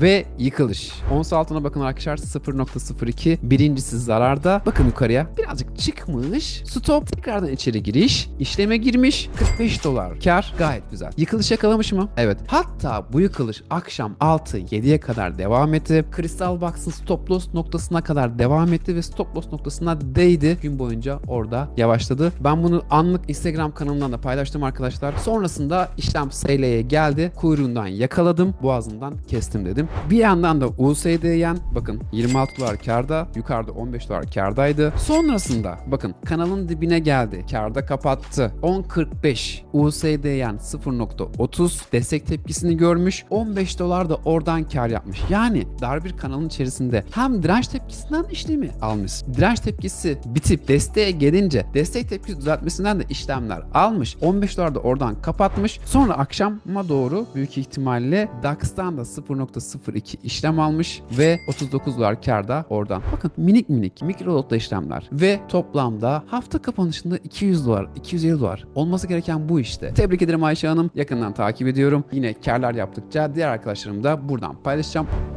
ve yıkılış. Ons altına bakın arkadaşlar 0.02 birincisi zararda. Bakın yukarıya birazcık çıkmış. Stop tekrardan içeri giriş. işleme girmiş. 45 dolar kar gayet güzel. Yıkılış yakalamış mı? Evet. Hatta bu yıkılış akşam 6-7'ye kadar devam etti. Crystal Box'ın stop loss noktasına kadar devam etti ve stop loss noktasına değdi. Gün boyunca orada yavaşladı. Ben bunu anlık Instagram kanalımdan da paylaştım arkadaşlar. Sonrasında işlem SL'ye geldi. Kuyruğundan yakaladım. Boğazından kestim dedim. Bir yandan da USD'yen bakın 26 dolar karda. Yukarıda 15 dolar kardaydı. Sonrasında bakın kanalın dibine geldi. Karda kapattı. 10.45 USD'yen 0.30 destek tepkisini görmüş. 15 dolar da oradan kar yapmış. Yani dar bir kanalın içerisinde hem direnç tepkisinden işlemi almış. Direnç tepkisi bitip desteğe gelince destek tepkisi düzeltmesinden de işlemler almış. 15 dolar da oradan kapatmış. Sonra akşama doğru büyük ihtimalle DAX'tan da 0.02 işlem almış ve 39 dolar karda oradan. Bakın minik minik mikro lotla işlemler ve toplamda hafta kapanışında 200 dolar, 250 dolar olması gereken bu işte. Tebrik ederim Ayşe Hanım. Yakından takip ediyorum. Yine karlar yaptıkça diğer arkadaşlarım da buradan paylaşacağım.